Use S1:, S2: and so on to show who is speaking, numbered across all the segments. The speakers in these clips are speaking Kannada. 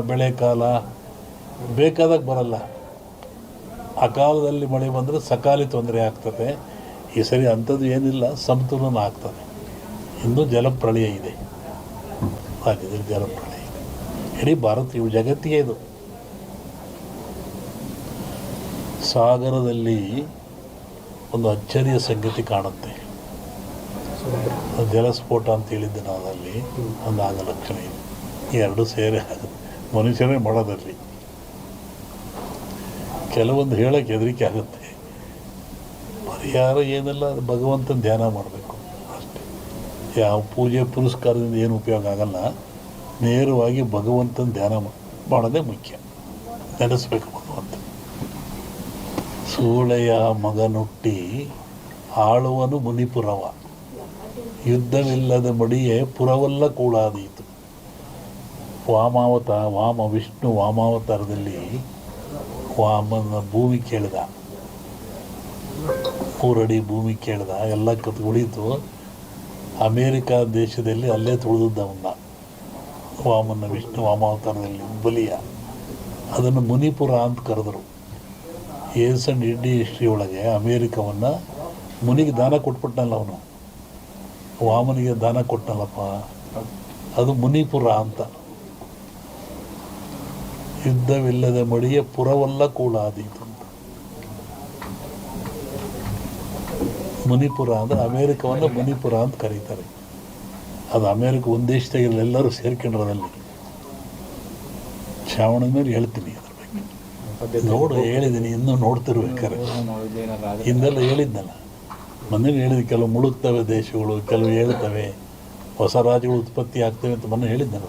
S1: ಬೆಳೆ ಕಾಲ ಬೇಕಾದಾಗ ಬರಲ್ಲ. ಆ ಕಾಲದಲ್ಲಿ ಮಳೆ ಬಂದರೆ ಸಕಾಲಿ ತೊಂದರೆ ಆಗ್ತದೆ. ಈ ಸರಿ ಅಂಥದ್ದು ಏನಿಲ್ಲ, ಸಮತೋಲನ ಆಗ್ತದೆ. ಇನ್ನು ಜಲಪ್ರಳಯ ಇದೆ. ರಾಜ್ಯದಲ್ಲಿ ಜಲಪ್ರಳಯ ಇದೆ. ಇಡೀ ಭಾರತ ಇವು ಜಗತ್ತಿಗೆ ಇದು. ಸಾಗರದಲ್ಲಿ ಒಂದು ಅಚ್ಚರಿಯ ಸಂಗತಿ ಕಾಣುತ್ತೆ. ಜಲಸ್ಫೋಟ ಅಂತ ಹೇಳಿದ್ದೆ ನಾವು ಅಲ್ಲಿ ಒಂದು ಆಗ ಲಕ್ಷಣ ಇದೆ. ಎರಡು ಸೇರಿ ಆಗುತ್ತೆ. ಮನುಷ್ಯರೇ ಮಾಡೋದಲ್ಲಿ ಕೆಲವೊಂದು ಹೇಳಕ್ಕೆ ಹೆದರಿಕೆ ಆಗುತ್ತೆ. ಪರಿಹಾರ ಏನೆಲ್ಲ, ಅದು ಭಗವಂತನ ಧ್ಯಾನ ಮಾಡಬೇಕು. ಅಷ್ಟೇ. ಯಾವ ಪೂಜೆ ಪುರಸ್ಕಾರದಿಂದ ಏನು ಉಪಯೋಗ ಆಗಲ್ಲ. ನೇರವಾಗಿ ಭಗವಂತನ ಧ್ಯಾನ ಮಾಡೋದೇ ಮುಖ್ಯ. ನೆನೆಸ್ಬೇಕು ಭಗವಂತ. ಸೂಳೆಯ ಮಗನುಟ್ಟಿ ಆಳುವನು ಮುನಿಪುರವ. ಯುದ್ಧವಿಲ್ಲದ ಮಡಿಯೇ ಪುರವಲ್ಲ ಕೂಡಾದೀತು ವಾಮಾವತ, ವಾಮ ವಿಷ್ಣು ವಾಮಾವತಾರದಲ್ಲಿ ವಾಮನ ಭೂಮಿ ಕೇಳಿದ. ಮೂರಡಿ ಭೂಮಿ ಕೇಳಿದ. ಎಲ್ಲ ಕತ್ ಉಳಿತು. ಅಮೇರಿಕಾ ದೇಶದಲ್ಲಿ ಅಲ್ಲೇ ತುಳಿದವನ್ನ ವಾಮನ ವಿಷ್ಣು ವಾಮಾವತಾರದಲ್ಲಿ ಬಲಿಯ. ಅದನ್ನು ಮುನಿಪುರ ಅಂತ ಕರೆದರು. ಅಂಡ್ ಇಂಡಿ ಹಿಸ್ಟ್ರಿ ಒಳಗೆ ಅಮೇರಿಕವನ್ನು ಮುನಿಗೆ ದಾನ ಕೊಟ್ಬಿಟ್ನಲ್ಲ ಅವನು. ವಾಮನಿಗೆ ದಾನ ಕೊಟ್ಟನಲ್ಲಪ್ಪ ಅದು ಮುನಿಪುರ ಅಂತ. ಯುದ್ಧವಿಲ್ಲದ ಮಡಿಯ ಪುರವಲ್ಲ ಕೂಳಾದೀತು ಮಣಿಪುರ ಅಂದ್ರೆ ಅಮೇರಿಕವನ್ನು ಮಣಿಪುರ ಅಂತ ಕರೀತಾರೆ. ಅದು ಅಮೇರಿಕ ಒಂದು ದೇಶದಾಗಿಲ್ಲ ಎಲ್ಲರೂ ಸೇರ್ಕೊಂಡ್ರದಲ್ಲಿ. ಶ್ರಾವಣದ ಮೇಲೆ ಹೇಳ್ತೀನಿ ಅದ್ರ ಬಗ್ಗೆ. ನೋಡು ಹೇಳಿದ್ದೀನಿ ಇನ್ನೂ ನೋಡ್ತಿರ್ಬೇಕಾರೆ ಹಿಂದೆಲ್ಲ ಹೇಳಿದ್ನಲ್ಲ ಮೊನ್ನೆ ಹೇಳಿದ, ಕೆಲವು ಮುಳುಗ್ತವೆ ದೇಶಗಳು, ಕೆಲವು ಹೇಳ್ತವೆ ಹೊಸ ರಾಜ್ಯಗಳು ಉತ್ಪತ್ತಿ ಆಗ್ತವೆ ಅಂತ ಮೊನ್ನೆ ಹೇಳಿದ್ನಲ್ಲ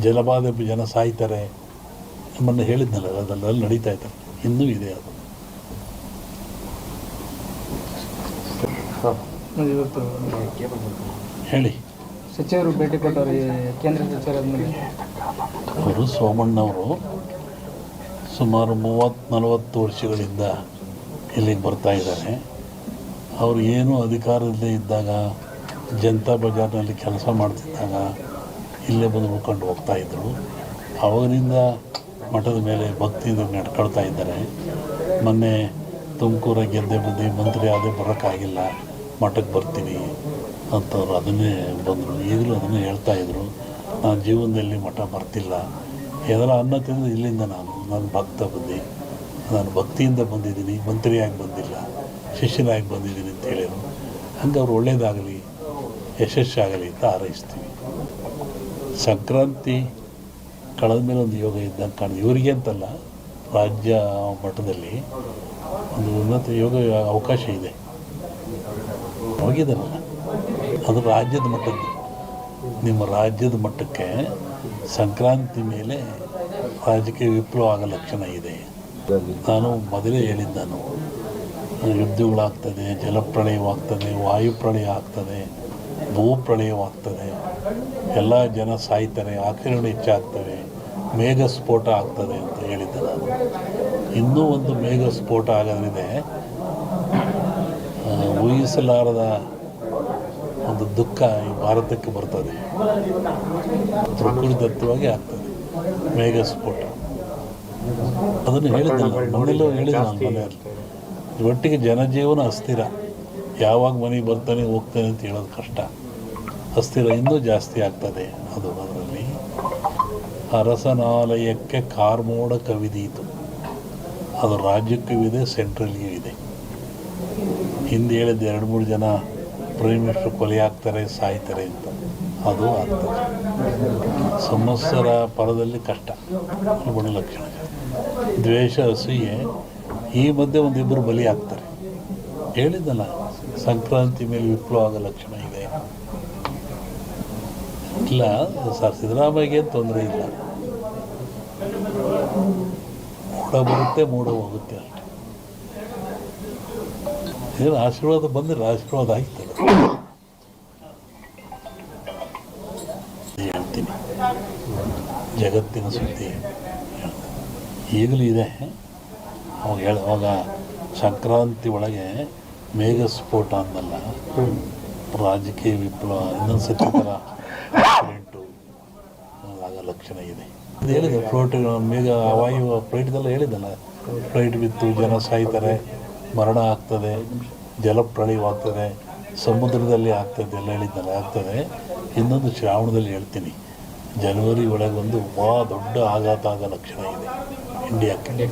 S1: ಜಲಬಾಧೆ ಜನ ಸಾಯ್ತಾರೆ ನಮ್ಮನ್ನು ಹೇಳಿದ್ನಲ್ಲ ಅದೆಲ್ಲ ನಡೀತಾ ಇದ್ದಾರೆ ಇನ್ನೂ ಇದೆ ಅದು. ಹೇಳಿ.
S2: ಸಚಿವರು ಭೇಟಿ ಕೊಟ್ಟವರು ಕೇಂದ್ರ ಸಚಿವರಾದ್ಮೇಲೆ
S1: ಅವರು ಸೋಮಣ್ಣವರು ಸುಮಾರು ಮೂವತ್ತು ನಲವತ್ತು ವರ್ಷಗಳಿಂದ ಇಲ್ಲಿಗೆ ಬರ್ತಾ ಇದ್ದಾರೆ. ಅವರು ಏನು ಅಧಿಕಾರದಲ್ಲೇ ಇದ್ದಾಗ ಜನತಾ ಬಜಾರ್ನಲ್ಲಿ ಕೆಲಸ ಮಾಡ್ತಿದ್ದಾಗ ಇಲ್ಲೇ ಬಂದು ಉಳ್ಕೊಂಡು ಹೋಗ್ತಾ ಇದ್ದರು. ಅವರಿಂದ ಮಠದ ಮೇಲೆ ಭಕ್ತಿಯಿಂದ ನಡ್ಕೊಳ್ತಾ ಇದ್ದಾರೆ. ಮೊನ್ನೆ ತುಮಕೂರ ಗೆದ್ದೆ ಬಂದು ಮಂತ್ರಿ ಆದೇ ಬರೋಕ್ಕಾಗಿಲ್ಲ. ಮಠಕ್ಕೆ ಬರ್ತೀನಿ ಅಂತವ್ರು ಅದನ್ನೇ ಬಂದರು. ಈಗಲೂ ಅದನ್ನೇ ಹೇಳ್ತಾ ಇದ್ದರು ನಾನು ಜೀವನದಲ್ಲಿ ಮಠ ಬರ್ತಿಲ್ಲ. ಏನಾರ ಅನ್ನ ತಿಂದು ಇಲ್ಲಿಂದ ನಾನು ನಾನು ಭಕ್ತ ಬಂದು. ನಾನು ಭಕ್ತಿಯಿಂದ ಬಂದಿದ್ದೀನಿ, ಮಂತ್ರಿಯಾಗಿ ಬಂದಿಲ್ಲ, ಶಿಷ್ಯನಾಗಿ ಬಂದಿದ್ದೀನಿ ಅಂತ ಹೇಳಿದರು. ಹಂಗೆ ಅವ್ರು ಒಳ್ಳೇದಾಗಲಿ, ಯಶಸ್ಸಾಗಲಿ ಅಂತ ಹಾರೈಸ್ತೀವಿ. ಸಂಕ್ರಾಂತಿ ಕಳೆದ ಮೇಲೆ ಒಂದು ಯೋಗ ಇದ್ದಂಗೆ ಕಾಣಿದೆ ಇವರಿಗೆ ಅಂತಲ್ಲ, ರಾಜ್ಯ ಮಟ್ಟದಲ್ಲಿ ಒಂದು ಉನ್ನತ ಯೋಗ ಅವಕಾಶ ಇದೆ. ಹೋಗಿದ್ದಾರಲ್ಲ? ಅದು ರಾಜ್ಯದ ಮಟ್ಟದ್ದು. ನಿಮ್ಮ ರಾಜ್ಯದ ಮಟ್ಟಕ್ಕೆ ಸಂಕ್ರಾಂತಿ ಮೇಲೆ ರಾಜಕೀಯ ವಿಪ್ಲವ ಆಗೋ ಲಕ್ಷಣ ಇದೆ. ನಾನು ಮೊದಲೇ ಹೇಳಿದ್ದಾನು ಯುದ್ಧಗಳಾಗ್ತದೆ ಜಲಪ್ರಳಯವಾಗ್ತದೆ, ವಾಯುಪ್ರಳಯ ಆಗ್ತದೆ. ಭೂಪ್ರಳಯವಾಗ್ತದೆ ಎಲ್ಲ ಜನ ಸಾಯ್ತಾರೆ ಆಕ್ರಮಣ ಹೆಚ್ಚಾಗ್ತವೆ ಮೇಘ ಸ್ಫೋಟ ಆಗ್ತದೆ ಅಂತ ಹೇಳಿದ್ದೆ ನಾನು. ಇನ್ನೂ ಒಂದು ಮೇಘ ಸ್ಫೋಟ ಆಗೋದ್ರಿಂದ ಊಹಿಸಲಾರದ ಒಂದು ದುಃಖ ಈ ಭಾರತಕ್ಕೆ ಬರ್ತದೆ. ಪ್ರಕೃತಿದತ್ತವಾಗಿ ಆಗ್ತದೆ, ಮೇಘ ಸ್ಫೋಟ. ಅದನ್ನು ಹೇಳಿದ್ದಲ್ಲ ಮನೆಯಲ್ಲೂ ಹೇಳಿದ ನಾನು ಮನೆಯಲ್ಲಿ. ಒಟ್ಟಿಗೆ ಜನಜೀವನ ಅಸ್ಥಿರ. ಯಾವಾಗ ಮನೆಗೆ ಬರ್ತಾನೆ, ಹೋಗ್ತಾನೆ ಅಂತ ಹೇಳೋದು ಕಷ್ಟ. ಅಸ್ಥಿರ ಇನ್ನೂ ಜಾಸ್ತಿ ಆಗ್ತದೆ ಅದು ಅದರಲ್ಲಿ. ಅರಸನಾಲಯಕ್ಕೆ ಕಾರ್ಮೋಡ ಕವಿದೀತು. ಅದು ರಾಜ್ಯಕ್ಕೂ ಇದೆ ಸೆಂಟ್ರಲ್ಗೂ ಇದೆ. ಹಿಂದೆ ಹೇಳಿದ ಎರಡು ಮೂರು ಜನ ಪ್ರೈಮ್ ಮಿನಿಸ್ಟರ್ ಕೊಲೆ ಆಗ್ತಾರೆ, ಸಾಯ್ತಾರೆ ಅಂತ. ಅದು ಆಗ್ತದೆ. ಸಂವತ್ಸರ ಪರದಲ್ಲಿ ಕಷ್ಟ. ಗುಣಲಕ್ಷಣ ದ್ವೇಷ ಅಸೂಯೆ ಈ ಮಧ್ಯೆ ಒಂದಿಬ್ಬರು ಬಲಿ ಆಗ್ತಾರೆ. ಹೇಳಿದ್ದಲ್ಲ. ಸಂಕ್ರಾಂತಿ ಮೇಲೆ ವಿಪ್ಲವದ ಲಕ್ಷಣ ಇದೆ. ಇಲ್ಲ, ಸರ್, ಸಿದ್ದರಾಮಯ್ಯಗೆ ತೊಂದರೆ ಇಲ್ಲ. ಮೂಡ ಬರುತ್ತೆ, ಮೂಡ ಹೋಗುತ್ತೆ ಅಷ್ಟೆ ಏನು ಆಶೀರ್ವಾದ ಬಂದರೆ ಆಶೀರ್ವಾದ ಆಗ್ತದೆ ಹೇಳ್ತೀನಿ. ಜಗತ್ತಿನ ಸುದ್ದಿ. ಈಗಲೂ ಇದೆ. ಅವಾಗ ಹೇಳುವಾಗ ಸಂಕ್ರಾಂತಿ ಒಳಗೆ ಮೇಘ ಸ್ಫೋಟ ಅಂದಲ್ಲ ರಾಜಕೀಯ ವಿಪ್ಲವ ಇನ್ನೊಂದು ಸತಿ ಥರ ಆಗ ಲಕ್ಷಣ ಇದೆ. ಇದು ಹೇಳಿದೆ ಫ್ಲೋಟ್ ಮೇಘ ವಾಯು ಫ್ಲೈಟ್ದೆಲ್ಲ ಹೇಳಿದ್ದಲ್ಲ. ಫ್ಲೈಟ್ ಬಿತ್ತು ಜನ ಸಾಯ್ತಾರೆ ಮರಣ ಆಗ್ತದೆ ಜಲಪ್ರಳಯವಾಗ್ತದೆ ಸಮುದ್ರದಲ್ಲಿ ಆಗ್ತದೆ ಎಲ್ಲ ಹೇಳಿದ್ದಲ್ಲ ಆಗ್ತದೆ. ಇನ್ನೊಂದು ಶ್ರಾವಣದಲ್ಲಿ ಹೇಳ್ತೀನಿ. ಜನವರಿ ಒಳಗೆ ಒಂದು ಭಾಳ ದೊಡ್ಡ ಆಘಾತ ಆಗ ಲಕ್ಷಣ ಇದೆ. ಇಂಡಿಯಾಕ್ಕೆ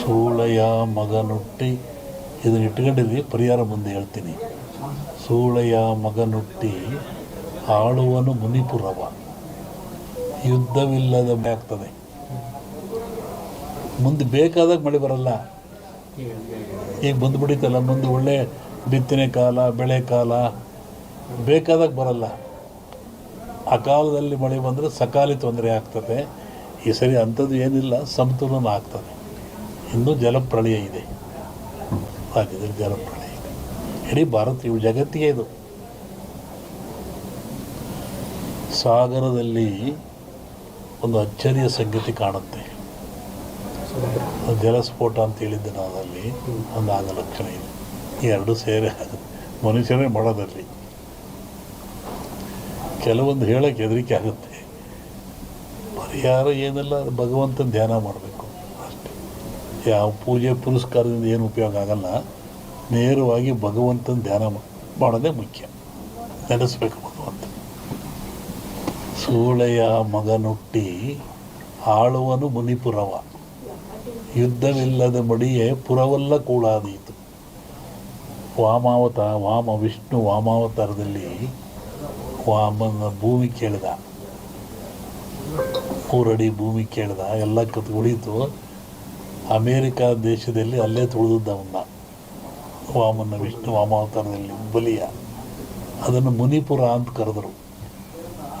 S1: ಸೂಳೆಯ ಮಗನುಟ್ಟಿ ಇದನ್ನ ಇಟ್ಟುಕೊಂಡಿದ್ವಿ. ಪರಿಹಾರ ಮುಂದೆ ಹೇಳ್ತೀನಿ. ಸೂಳೆಯ ಮಗನುಟ್ಟಿ ಆಳುವನು ಮುನಿಪುರವ ಯುದ್ಧವಿಲ್ಲದ ಆಗ್ತದೆ. ಮುಂದೆ ಬೇಕಾದಾಗ ಮಳೆ ಬರಲ್ಲ. ಈಗ ಬಂದುಬಿಡಿತಲ್ಲ ಮುಂದೆ ಒಳ್ಳೆ ಬಿತ್ತನೆ ಕಾಲ, ಬೆಳೆ ಕಾಲ, ಬೇಕಾದಾಗ ಬರಲ್ಲ. ಕಾಲದಲ್ಲಿ ಮಳೆ ಬಂದರೆ ಸಕಾಲಿ ತೊಂದರೆ ಆಗ್ತದೆ. ಈ ಸರಿ ಅಂಥದ್ದು ಏನಿಲ್ಲ ಸಮತೋಲನ ಆಗ್ತದೆ. ಇನ್ನೂ ಜಲಪ್ರಳಯ ಇದೆ. ಜಲಪ್ರಳಯ ಇದೆ. ಇಡೀ ಭಾರತ ಇವು ಜಗತ್ತಿಗೆ ಇದು. ಸಾಗರದಲ್ಲಿ ಒಂದು ಅಚ್ಚರಿಯ ಸಂಗತಿ ಕಾಣುತ್ತೆ. ಜಲಸ್ಫೋಟ ಅಂತ ಹೇಳಿದ್ದೆ ನಾವು ಅಲ್ಲಿ. ಒಂದು ಆಗ ಲಕ್ಷಣ ಇದೆ. ಈ ಎರಡು ಸೇರಿ ಮನುಷ್ಯರೇ ಮಾಡೋದಲ್ಲಿ ಕೆಲವೊಂದು ಹೇಳಕ್ಕೆ ಹೆದರಿಕೆ ಆಗುತ್ತೆ. ಪರಿಹಾರ ಏನೆಲ್ಲ, ಭಗವಂತನ ಧ್ಯಾನ ಮಾಡಬೇಕು. ಯಾವ ಪೂಜೆ ಪುರಸ್ಕಾರದಿಂದ ಏನು ಉಪಯೋಗ ಆಗಲ್ಲ. ನೇರವಾಗಿ ಭಗವಂತನ ಧ್ಯಾನ ಮಾಡೋದೇ ಮುಖ್ಯ. ನೆನೆಸ್ಬೇಕು ಭಗವಂತ ಸೂಳೆಯ ಮಗನುಟ್ಟಿ ಆಳುವನು ಮುನಿಪುರವ. ಯುದ್ಧವಿಲ್ಲದ ಮಡಿಯೇ ಪುರವಲ್ಲ ಕೂಳಾದೀತು. ವಾಮಾವತ, ವಾಮ ವಿಷ್ಣು ವಾಮಾವತಾರದಲ್ಲಿ ವಾಮನ ಭೂಮಿ ಕೇಳಿದ. ಮೂರಡಿ ಭೂಮಿ ಕೇಳಿದ. ಎಲ್ಲ ಕತ್ ಉಳಿತು. ಅಮೇರಿಕಾ ದೇಶದಲ್ಲಿ ಅಲ್ಲೇ ತುಳಿದದ್ದ ಅವನ್ನ ವಾಮನ ವಿಷ್ಣು, ವಾಮಾವತಾರದಲ್ಲಿ ಬಲಿಯ, ಅದನ್ನು ಮುನಿಪುರ ಅಂತ ಕರೆದರು.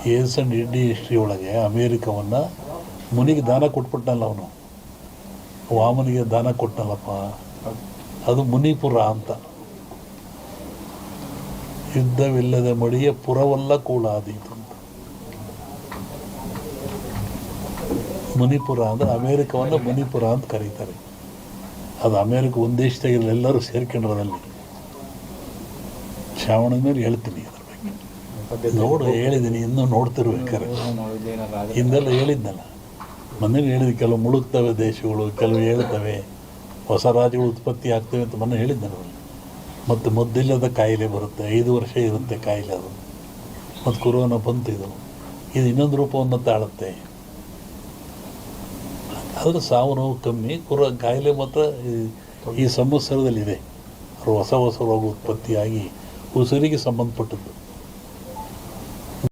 S1: ಏಸ್ ಅಂಡ್ ಇಂಡಿ ಹಿಸ್ಟ್ರಿ ಒಳಗೆ ಅಮೇರಿಕವನ್ನು ಮುನಿಗೆ ದಾನ ಕೊಟ್ಬಿಟ್ಟನಲ್ಲ ಅವನು. ವಾಮನಿಗೆ ದಾನ ಕೊಟ್ಟನಲ್ಲಪ್ಪ ಅದು ಮುನಿಪುರ ಅಂತ. ಯುದ್ಧವಿಲ್ಲದ ಮಡಿಯ ಪುರವಲ್ಲ ಕೂಳಾದೀತು ಅಂತ ಮುನಿಪುರ ಅಂದರೆ ಅಮೇರಿಕವನ್ನು ಮಣಿಪುರ ಅಂತ ಕರೀತಾರೆ. ಅದು ಅಮೇರಿಕ ಒಂದು ದೇಶದಾಗ ಎಲ್ಲರೂ ಸೇರ್ಕೊಂಡ್ರದಲ್ಲಿ. ಶ್ರಾವಣದ ಮೇಲೆ ಹೇಳ್ತೀನಿ ಅದ್ರ ಬಗ್ಗೆ. ನೋಡು ಹೇಳಿದ್ದೀನಿ ಇನ್ನೂ ನೋಡ್ತಿರ್ಬೇಕಾರೆ ಹಿಂದೆಲ್ಲ ಹೇಳಿದ್ನಲ್ಲ. ಮೊನ್ನೆ ಹೇಳಿದ ಕೆಲವು ಮುಳುಗ್ತವೆ ದೇಶಗಳು, ಕೆಲವು ಹೇಳ್ತವೆ. ಹೊಸ ರಾಜ್ಯಗಳು ಉತ್ಪತ್ತಿ ಆಗ್ತವೆ ಅಂತ ಮೊನ್ನೆ ಹೇಳಿದ್ನಲ್ಲ ಮತ್ತು ಮದ್ದಿಲ್ಲದ ಕಾಯಿಲೆ ಬರುತ್ತೆ, ಐದು ವರ್ಷ ಇರುತ್ತೆ ಕಾಯಿಲೆ ಅದು. ಮತ್ತು ಕೊರೋನಾ ಬಂತು ಇದು. ಇದು ಇನ್ನೊಂದು ರೂಪವನ್ನು ತಾಳುತ್ತೆ. ಆದರೆ ಸಾವು ನೋವು ಕಮ್ಮಿ. ಕುರ ಕಾಯಿಲೆ ಮಾತ್ರ ಈ- ಸಂವತ್ಸರದಲ್ಲಿದೆ. ಸಂವತ್ಸರದಲ್ಲಿದೆ ಹೊಸ ಹೊಸ ರೋಗ ಉತ್ಪತ್ತಿಯಾಗಿ ಉಸಿರಿಗೆ ಸಂಬಂಧಪಟ್ಟದ್ದು.